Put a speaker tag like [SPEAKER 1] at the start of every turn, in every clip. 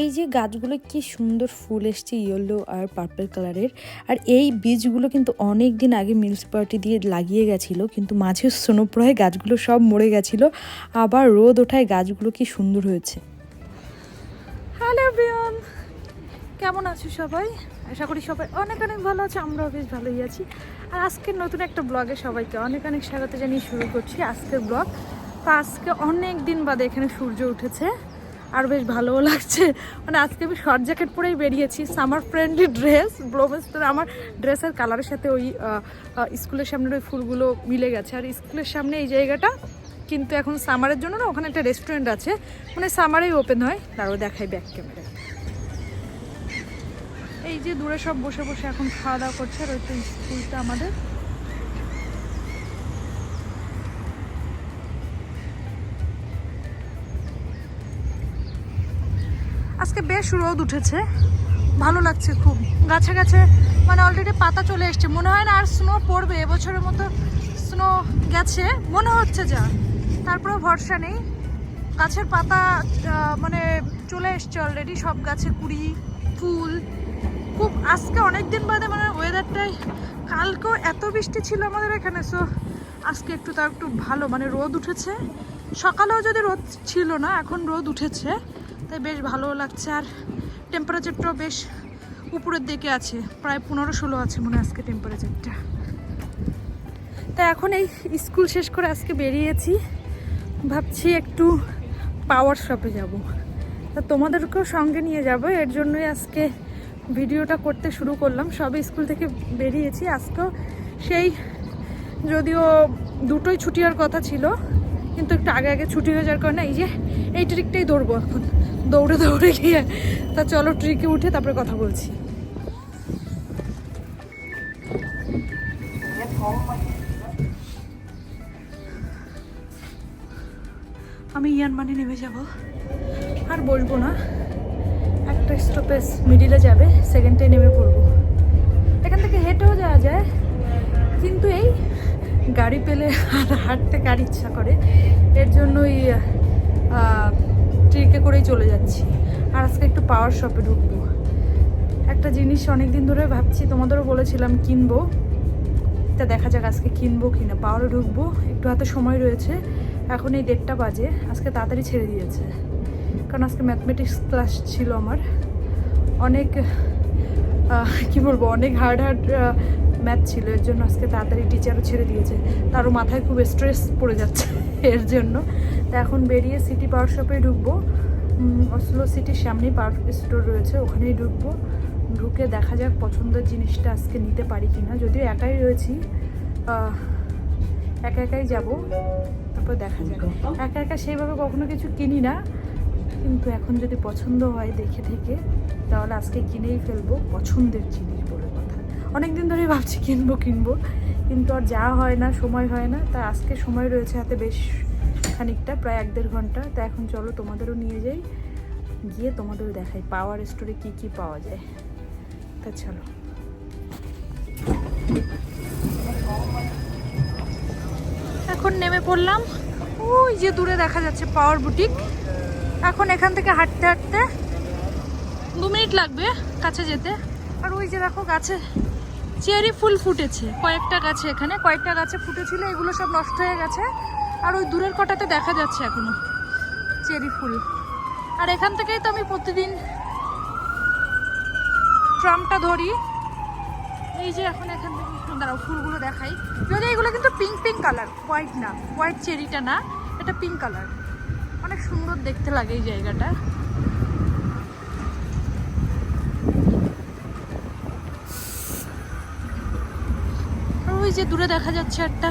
[SPEAKER 1] এই যে গাছগুলো কি সুন্দর ফুল এসছে ইয়েলো আর পার্পল কালারের আর এই বীজগুলো কিন্তু অনেক দিন আগে মিউনিসিপ্যালিটি দিয়ে লাগিয়ে গেছিল, কিন্তু মাঝে স্নোপ্রয়ে গাছগুলো সব মরে গেছিল। আবার রোদ ওঠায় গাছগুলো কি সুন্দর হয়েছে। হ্যালো কেমন আছো সবাই? আশা করি সবাই অনেক অনেক ভালো আছে, আমরাও বেশ ভালোই আছি। আর আজকের নতুন একটা ব্লগে সবাইকে অনেক অনেক স্বাগত জানিয়ে শুরু করছি আজকের ব্লগ। তো আজকে অনেক দিন বাদে এখানে সূর্য উঠেছে। আর বেশ ভালোও লাগছে। মানে আজকে আমি শর্ট জ্যাকেট পরেই বেরিয়েছি সামার ফ্রেন্ডলি ড্রেস ব্লোমেস্টার। আমার ড্রেসের কালারের সাথে ওই স্কুলের সামনের ওই ফুলগুলো মিলে গেছে। আর স্কুলের সামনে এই জায়গাটা, কিন্তু এখন সামারের জন্য না, ওখানে একটা রেস্টুরেন্ট আছে। মানে সামারেই ওপেন হয়। তারও দেখাই ব্যাক ক্যামেরা এই যে দূরে সব বসে বসে এখন খাওয়া দাওয়া করছে, আর ওই তো স্কুলটা আমাদের। আজকে বেশ রোদ উঠেছে। ভালো লাগছে খুব। গাছে গাছে মানে অলরেডি পাতা চলে এসছে। মনে হয় না আর স্নো পড়বে। এবছরের মতো স্নো গেছে। মনে হচ্ছে যা। তারপরেও ভরসা নেই। গাছের পাতা মানে চলে এসছে অলরেডি সব গাছে কুড়ি, ফুল। খুব আজকে অনেক দিন বাদে মানে ওয়েদারটাই কালকেও এত বৃষ্টি ছিল আমাদের এখানে সো আজকে একটু তার একটু ভালো। মানে রোদ উঠেছে। সকালেও যদি রোদ ছিল না, এখন রোদ উঠেছে। তাই বেশ ভালো লাগছে আর টেম্পারেচারটাও বেশ উপরের দিকে আছে। প্রায় পনেরো ষোলো আছে মনে আজকে টেম্পারেচারটা তা এখন এই স্কুল শেষ করে আজকে বেরিয়েছি। ভাবছি একটু পাওয়ার শপে যাব। তা তোমাদেরকেও সঙ্গে নিয়ে যাব। এর জন্যই আজকে ভিডিওটা করতে শুরু করলাম। সবে স্কুল থেকে বেরিয়েছি। আজকেও সেই যদিও দুটোই ছুটি হওয়ার কথা ছিল, কিন্তু একটু আগে আগে ছুটি হয়ে যাওয়ার কারণে এই যে এই ট্রিকটাই দৌড়বো এখন। দৌড়ে দৌড়ে গিয়ে, তা চলো ট্রিকে উঠে তারপরে কথা বলছি। আমি ইয়ানমানি নেমে যাব। আর বলব না, একটা স্টপেজ মিডিলে যাবে সেকেন্ডে নেমে পড়ব। এখান থেকে হেঁটেও যাওয়া যায়, কিন্তু এই গাড়ি পেলে হাঁটতে কার ইচ্ছা করে? এর জন্যই ট্রিকে করেই চলে যাচ্ছি। আর আজকে একটু পাওয়ার শপে ঢুকবো। একটা জিনিস অনেক দিন ধরে ভাবছি, তোমাদেরও বলেছিলাম কিনবো। তা দেখা যাক আজকে কিনবো কি না পাওয়ারে ঢুকবো, একটু হাতে সময় রয়েছে। এখন এই দেড়টা বাজে, আজকে তাড়াতাড়ি ছেড়ে দিয়েছে। কারণ আজকে ম্যাথমেটিক্স ক্লাস ছিল আমার। অনেক কি বলব অনেক হার্ড হার্ড ম্যাথ ছিল এর জন্য আজকে তাড়াতাড়ি টিচারও ছেড়ে দিয়েছে। তারও মাথায় খুব স্ট্রেস পড়ে যাচ্ছে এর জন্য। তা এখন বেরিয়ে সিটি পাওয়ার শপে ঢুকবো। অসলো সিটির সামনেই পার্ক স্টোর রয়েছে ওখানেই ঢুকবো। ঢুকে দেখা যাক পছন্দের জিনিসটা আজকে নিতে পারি কিনা। যদিও একাই রয়েছি একা একাই যাব তারপর দেখা যাক। একা একা সেইভাবে কখনো কিছু কিনি না। কিন্তু এখন যদি পছন্দ হয় দেখে থেকে, তাহলে আজকে কিনেই ফেলব পছন্দের জিনিস বলে কথা। অনেক দিন ধরেই ভাবছি কিনবো কিনবো, কিন্তু আর যা হয় না, সময় হয় না। তা আজকে সময় রয়েছে হাতে বেশ খানিকটা, প্রায় এক দেড় ঘণ্টা। তা এখন চলো তোমাদেরও নিয়ে যাই, গিয়ে তোমাদেরও দেখাই পাওয়ার স্টোরে কি কি পাওয়া যায়। তা চলো। এখন নেমে পড়লাম। ওই যে দূরে দেখা যাচ্ছে পাওয়ার বুটিক। এখন এখান থেকে হাঁটতে হাঁটতে দু মিনিট লাগবে কাছে যেতে। আর ওই যে দেখো গাছে চেরি ফুল ফুটেছে কয়েকটা গাছে এখানে কয়েকটা গাছে ফুটেছিল এগুলো সব নষ্ট হয়ে গেছে। আর ওই দূরের কটাতে দেখা যাচ্ছে এখনও চেরি ফুল। আর এখান থেকেই তো আমি প্রতিদিন ট্রামটা ধরি। এই যে এখন এখান থেকে দাঁড়াও ফুলগুলো দেখাই। যদি এগুলো কিন্তু পিঙ্ক পিঙ্ক কালার হোয়াইট না হোয়াইট চেরিটা না এটা পিঙ্ক কালার সুন্দর দেখতে লাগে এই জায়গাটা। ওই যে দূরে দেখা যাচ্ছে একটা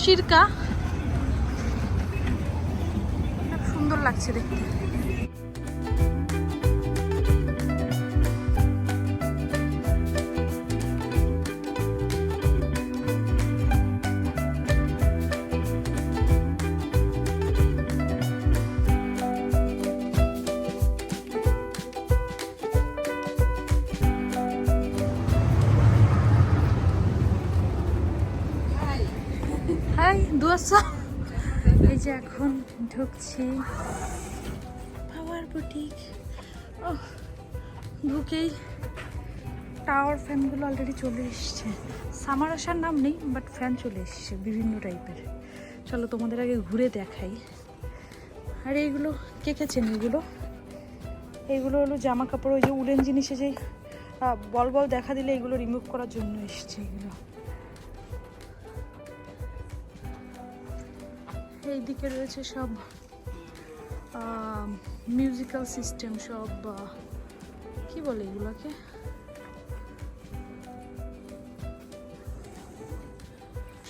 [SPEAKER 1] সিরকা। সুন্দর লাগছে দেখতে। হাই দুয়াশা এই যে এখন ঢুকছি। পাওয়ার বুটিক ওহ, ঢুকেই টাওয়ার ফ্যানগুলো অলরেডি চলে এসছে। সামার আসার নাম নেই বাট ফ্যান চলে এসছে বিভিন্ন টাইপের চলো তোমাদের আগে ঘুরে দেখাই। আর এইগুলো কে কে এগুলো? এইগুলো হলো জামা কাপড় ওই যে উলেন জিনিসে যে বল বল দেখা দিলে এগুলো রিমুভ করার জন্য এসছে এগুলো। এইদিকে রয়েছে সব মিউজিক্যাল সিস্টেম সব কি বলে এগুলোকে?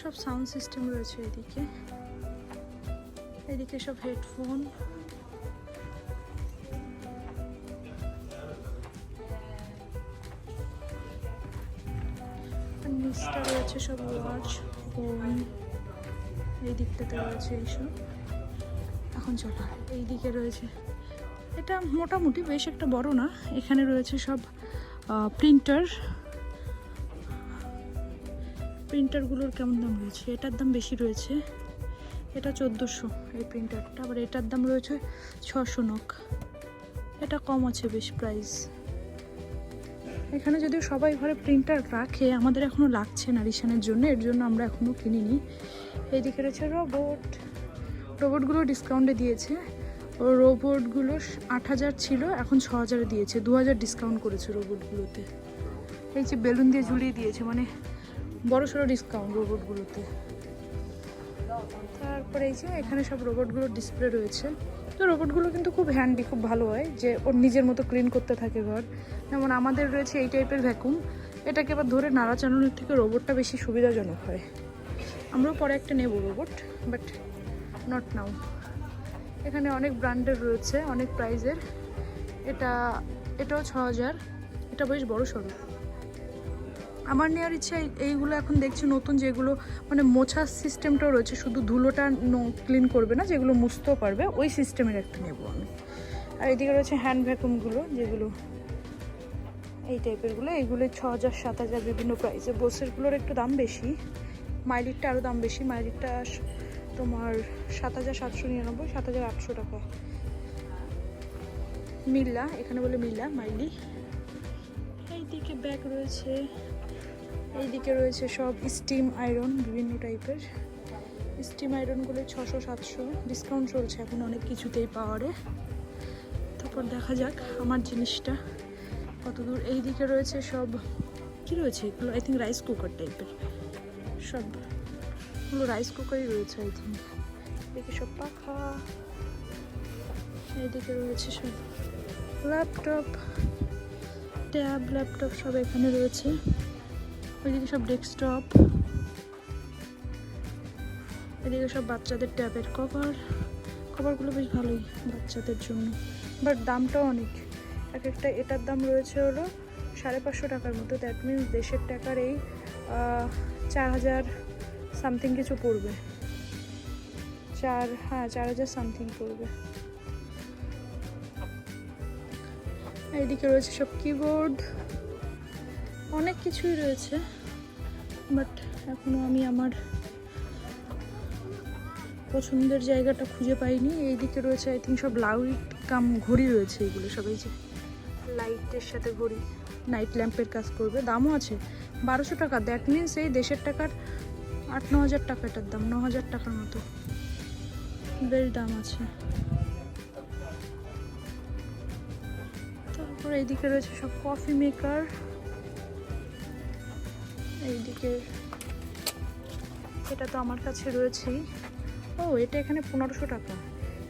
[SPEAKER 1] সব সাউন্ড সিস্টেম রয়েছে এদিকে। এদিকে সব হেডফোন নিচটা রয়েছে সব ওয়াচ ফোন এই দিকটাতে রয়েছে এইসব। এখন চলো, এই দিকে রয়েছে। এটা মোটামুটি বেশ একটা বড় না, এখানে রয়েছে সব প্রিন্টার প্রিন্টারগুলোর কেমন দাম রয়েছে? এটার দাম বেশি রয়েছে। এটা চোদ্দোশো এই প্রিন্টারটা আবার এটার দাম রয়েছে ছশো নক এটা কম আছে বেশ প্রাইস এখানে যদিও সবাই ঘরে প্রিন্টার রাখে, আমাদের এখনও লাগছে না রিসানের জন্য, এর জন্য আমরা এখনও কিনিনি। এইদিকে রয়েছে রোবট রোবটগুলো ডিসকাউন্টে দিয়েছে। ও রোবটগুলো আট হাজার ছিল, এখন ছ হাজারে দিয়েছে। দু হাজার ডিসকাউন্ট করেছে রোবটগুলোতে এই যে বেলুন দিয়ে ঝুলিয়ে দিয়েছে মানে বড় সড়ো ডিসকাউন্ট রোবটগুলোতে তারপরে এই যে এখানে সব রোবটগুলোর ডিসপ্লে রয়েছে। তো রোবটগুলো কিন্তু খুব হ্যান্ডি খুব ভালো হয় যে ওর নিজের মতো ক্লিন করতে থাকে ঘর। যেমন আমাদের রয়েছে এই টাইপের ভ্যাকুম এটাকে এবার ধরে নাড়াচাড়ানোর থেকে রোবটটা বেশি সুবিধাজনক হয়। আমরাও পরে একটা নেব রোবট বাট নট নাও এখানে অনেক ব্র্যান্ডের রয়েছে, অনেক প্রাইজের এটা, এটাও ছ হাজার। এটা বেশ বড় সড়ো। আমার নেওয়ার ইচ্ছা এই- এইগুলো এখন দেখছি নতুন যেগুলো মানে মোছার সিস্টেমটাও রয়েছে, শুধু ধুলোটা ক্লিন করবে না, যেগুলো মুছতেও পারবে, ওই সিস্টেমের একটা নেব আমি। আর এদিকে রয়েছে হ্যান্ড ভ্যাকুমগুলো যেগুলো এই টাইপেরগুলো এইগুলো ছ হাজার, সাত হাজার বিভিন্ন প্রাইসে বোসেরগুলোর একটু দাম বেশি, মাইলিটটা আরও দাম বেশি, মাইলিটটা তোমার সাত হাজার সাতশো নিরানব্বই, সাত হাজার আটশো টাকা। মিল্লা, এখানে বলে মিল্লা, মাইলি। এইদিকে ব্যাগ রয়েছে এইদিকে রয়েছে সব স্টিম আয়রন, বিভিন্ন টাইপের। স্টিম আয়রনগুলো ছশো, সাতশো। ডিসকাউন্ট চলছে এখন অনেক কিছুতেই পাওয়ারে। তারপর দেখা যাক আমার জিনিসটা কত দূর। এইদিকে রয়েছে সব, কি রয়েছে এগুলো? আই থিঙ্ক রাইস কুকার টাইপের সব, এগুলো রাইস কুকারই রয়েছে আই থিঙ্ক এদিকে সব পাখা। এইদিকে রয়েছে সব ল্যাপটপ ট্যাব ল্যাপটপ সব এখানে রয়েছে। ওইদিকে সব ডেস্কটপ। এদিকে সব বাচ্চাদের ট্যাবের কভার। কভারগুলো বেশ ভালোই বাচ্চাদের জন্য। বাট দামটাও অনেক। এক একটা এটার দাম রয়েছে হলো সাড়ে পাঁচশো টাকার মতো। দ্যাট মিনস দেশের টাকার এই চার হাজার সামথিং কিছু পড়বে। চার হ্যাঁ চার হাজার সামথিং পড়বে। এইদিকে রয়েছে সব কিবোর্ড অনেক কিছুই রয়েছে বাট এখনও আমি আমার পছন্দের জায়গাটা খুঁজে পাইনি। এইদিকে রয়েছে আই থিঙ্ক সব লাইট কাম ঘড়ি রয়েছে এগুলো সবাই যে লাইটের সাথে ঘড়ি নাইট ল্যাম্পের কাজ করবে। দামও আছে, বারোশো টাকা। দ্যাট মিনস এই দেশের টাকার আট, ন হাজার টাকা এটার দাম, ন হাজার টাকার মতো। বেশ দাম আছে। তারপর এইদিকে রয়েছে সব কফি মেকার এইদিকে এটা তো আমার কাছে রয়েছেই। ও, এটা এখানে পনেরোশো টাকা।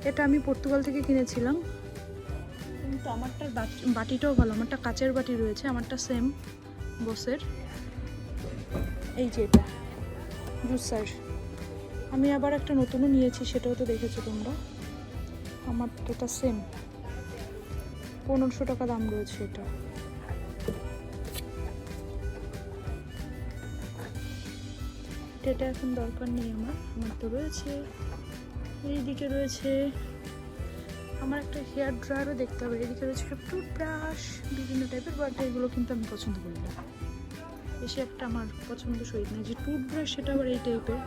[SPEAKER 1] এটা আমি পর্তুগাল থেকে কিনেছিলাম। কিন্তু আমারটার বাট- বাটিটাও ভালো, আমারটা কাচের বাটি রয়েছে, আমারটা সেম বসের। এই যে এটা, জুসার। আমি আবার একটা নতুনও নিয়েছি, সেটাও তো দেখেছ তোমরা। আমার এটা সেম। পনেরোশো টাকা দাম রয়েছে এটা। এটা এখন দরকার নেই আমার। আমার তো রয়েছে। এইদিকে রয়েছে আমার একটা হেয়ার ড্রায়ারও দেখতে হবে। এদিকে রয়েছে টুথব্রাশ, বিভিন্ন টাইপের, বাট এগুলো কিন্তু আমি পছন্দ করি না। বেশি একটা আমার পছন্দ সহিত না যে টুথব্রাশ, সেটা আবার এই টাইপের।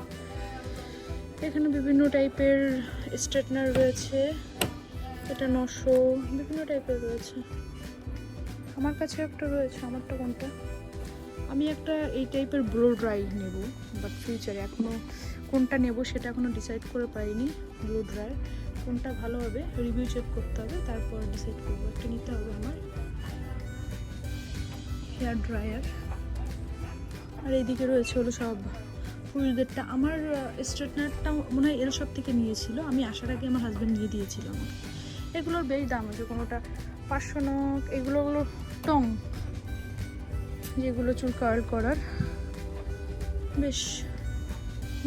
[SPEAKER 1] এখানে বিভিন্ন টাইপের স্ট্রেটনার রয়েছে। এটা নশো, বিভিন্ন টাইপের রয়েছে। আমার কাছে একটা রয়েছে। আমারটা কোনটা? আমি একটা এই টাইপের ব্লো ড্রাই নেব বাট ফিউচারে এখনও কোনটা নেব সেটা এখনও ডিসাইড করে পাইনি ব্লো ড্রাই কোনটা ভালো হবে রিভিউ চেক করতে হবে, তারপর ডিসাইড করব, একটা নিতে হবে আমার। হেয়ার ড্রায়ার আর এইদিকে রয়েছে হলো সব পুরুষদেরটা আমার স্ট্রেটনারটা মনে হয় এর সব থেকে নিয়েছিল, আমি আসার আগে আমার হাজব্যান্ড নিয়ে দিয়েছিল আমাকে। এগুলোর বেশ দাম আছে, কোনোটা পাঁচশো নক, এগুলো হলো টং। যেগুলো চুল কার্ল করার, বেশ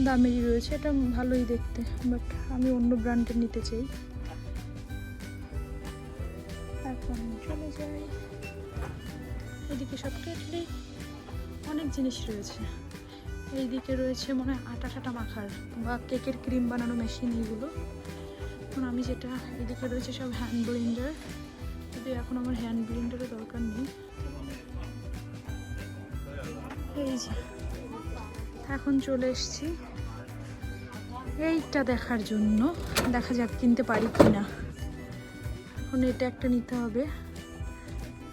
[SPEAKER 1] দামেরই রয়েছে। এটা ভালোই দেখতে বাট আমি অন্য ব্র্যান্ডের নিতে চাই। এখন চলে যাই। এদিকে সব কেটলে অনেক জিনিস রয়েছে। এইদিকে রয়েছে মনে হয় আটা টাটা মাখার বা কেকের ক্রিম বানানো মেশিন এইগুলো এখন আমি যেটা, এদিকে রয়েছে সব হ্যান্ড ব্লেন্ডার যদি এখন আমার হ্যান্ড ব্লেন্ডারের দরকার নেই। এই যে, এখন চলে এসেছি। এইটা দেখার জন্য, দেখা যাক কিনতে পারি কি না এখন এটা একটা নিতে হবে।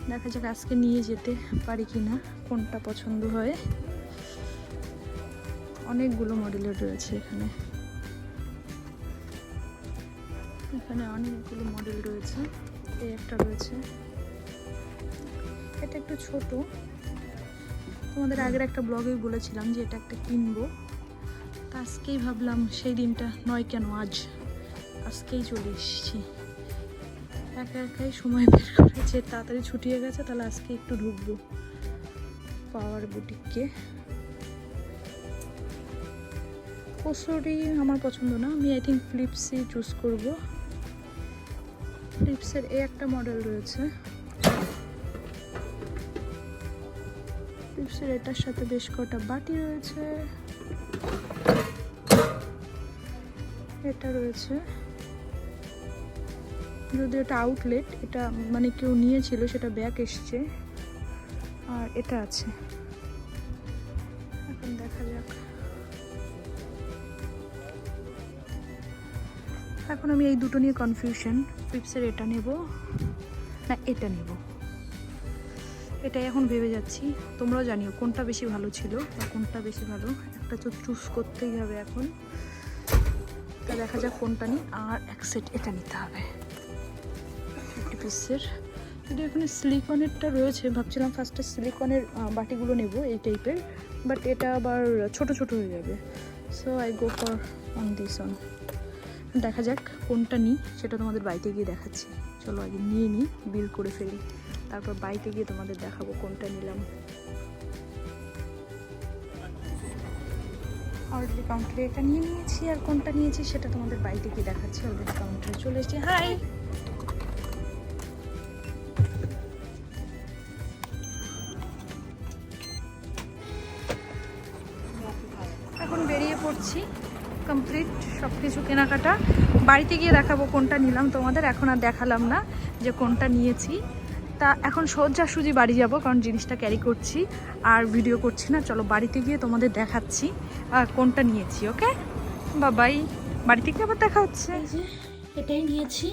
[SPEAKER 1] দেখা যাক আজকে নিয়ে যেতে পারি কি না কোনটা পছন্দ হয়। অনেকগুলো মডেলের রয়েছে এখানে। এখানে অনেকগুলো মডেল রয়েছে। এই একটা রয়েছে। এটা একটু ছোট। তোমাদের আগের একটা ব্লগেই বলেছিলাম যে এটা একটা কিনবো। তা আজকেই ভাবলাম সেই দিনটা নয় কেন, আজ। আজকেই চলে এসেছি। একা একাই সময় বের করেছে তাড়াতাড়ি ছুটিয়ে গেছে, তাহলে আজকে একটু ঢুকবো পাওয়ার বুটিককে। কসুরি আমার পছন্দ না, আমি আই থিঙ্ক ফ্লিপসই চুজ করব। ফ্লিপসের এই একটা মডেল রয়েছে। ফ্লিপসের এটার সাথে বেশ কটা বাটি রয়েছে। এটা রয়েছে। যদি এটা আউটলেট এটা মানে কেউ নিয়েছিল, সেটা ব্যাক এসছে। আর এটা আছে। এখন দেখা যাক। এখন আমি এই দুটো নিয়ে কনফিউশন ফিপসের এটা নেব। না, এটা নেব। এটাই এখন ভেবে যাচ্ছি। তোমরাও জানিও কোনটা বেশি ভালো ছিল বা কোনটা বেশি ভালো। একটা তো চুজ করতেই হবে এখন। তা দেখা যাক কোনটা নিই। আর এক সেট এটা নিতে হবে। ফিফটি পিসের যদি এখানে সিলিকনেরটা রয়েছে, ভাবছিলাম ফার্স্টে সিলিকনের বাটিগুলো নেব এই টাইপের বাট এটা আবার ছোট ছোট হয়ে যাবে। So I go for on this on দেখা যাক কোনটা নিই। সেটা তোমাদের বাড়িতে গিয়ে দেখাচ্ছি। চলো আগে নিয়ে নিই বিল করে ফেলি। তারপর বাড়িতে গিয়ে তোমাদের দেখাবো কোনটা নিলাম। অলরেডি কাউন্টারে এটা নিয়ে নিয়েছি, আর কোনটা নিয়েছি সেটা তোমাদের বাড়িতে গিয়ে দেখাচ্ছি অলরেডি কাউন্টারে চলে এসেছি। হাই এখন বেরিয়ে পড়ছি কমপ্লিট সব কিছু কেনাকাটা। বাড়িতে গিয়ে দেখাবো কোনটা নিলাম তোমাদের, এখন আর দেখালাম না যে কোনটা নিয়েছি। তা এখন সোজাসুজি বাড়ি যাব, কারণ জিনিসটা ক্যারি করছি, আর ভিডিও করছি না। চলো বাড়িতে গিয়ে তোমাদের দেখাচ্ছি কোনটা নিয়েছি ওকে বাবাই, বাড়িতে গিয়ে আবার দেখা হচ্ছে। এটাই নিয়েছি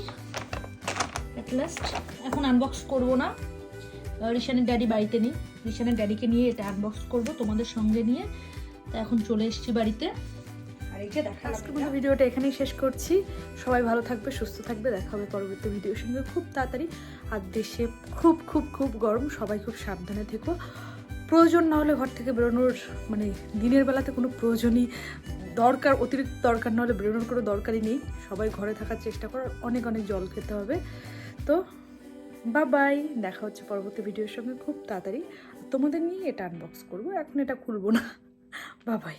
[SPEAKER 1] এখন আনবক্স করব না। রিশানের ড্যাডি বাড়িতে নেই। রিশানের ড্যাডিকে নিয়ে এটা আনবক্স করব তোমাদের সঙ্গে নিয়ে। তা এখন চলে এসেছি বাড়িতে। আর এই যে দেখা আজকে মতো ভিডিওটা এখানেই শেষ করছি। সবাই ভালো থাকবে সুস্থ থাকবে। দেখা হবে পরবর্তী ভিডিওর সঙ্গে খুব তাড়াতাড়ি। আর দেশে খুব খুব খুব গরম। সবাই খুব সাবধানে থেকো। প্রয়োজন না হলে ঘর থেকে বেরোনোর মানে দিনের বেলাতে কোনো প্রয়োজনই দরকার অতিরিক্ত দরকার না হলে বেরোনোর কোনো দরকারই নেই। সবাই ঘরে থাকার চেষ্টা করো। অনেক অনেক জল খেতে হবে। তো বা বাই দেখা হচ্ছে পরবর্তী ভিডিওর সঙ্গে খুব তাড়াতাড়ি। তোমাদের নিয়ে এটা আনবক্স করব। এখন এটা খুলবো না। বা বাই